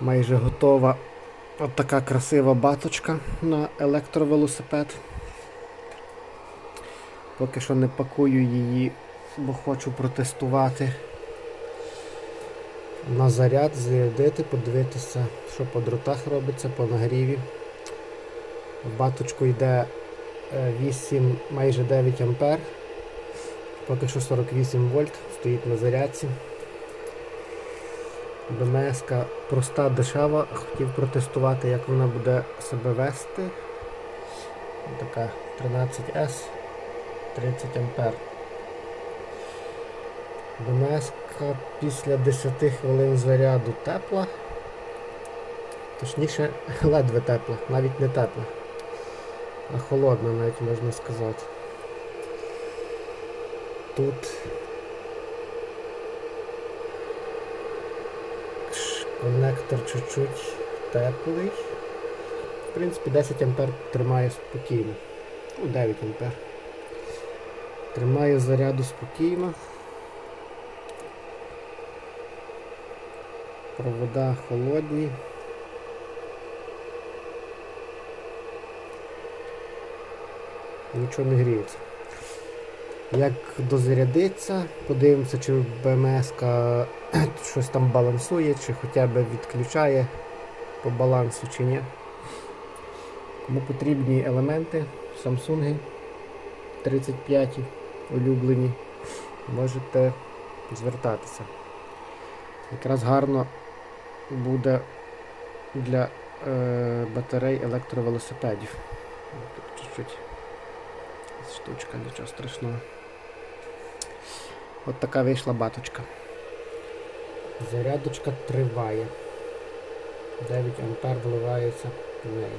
Майже готова от така красива баточка на електровелосипед. Поки що не пакую її, бо хочу протестувати на заряд, зарядити, подивитися, що по дротах робиться, по нагріві. В баточку йде е, 8, майже 9 ампер. Поки що 48 вольт, стоїть на зарядці. БМС проста, дешева, хотів протестувати, як вона буде себе вести. Така 13S 30 ампер. БМС після 10 хвилин заряду тепла. Точніше, ледве тепла, навіть не тепла, а холодна навіть можна сказати. Тут коннектор чуть-чуть теплий. В принципі, 10 ампер тримає спокійно. Ну, 9 ампер. Тримає заряду спокійно. Провода холодні. Нічого не гріється. Як дозарядиться, подивимося, чи БМС щось там балансує, чи хоча б відключає по балансу чи ні. Кому потрібні елементи, Samsung 35 улюблені, можете звертатися. Якраз гарно буде для е, батарей електровелосипедів. Тут чуть-чуть штучка, нічого страшного. От така вийшла баточка. Зарядочка триває. 9 ампер вливається в неї.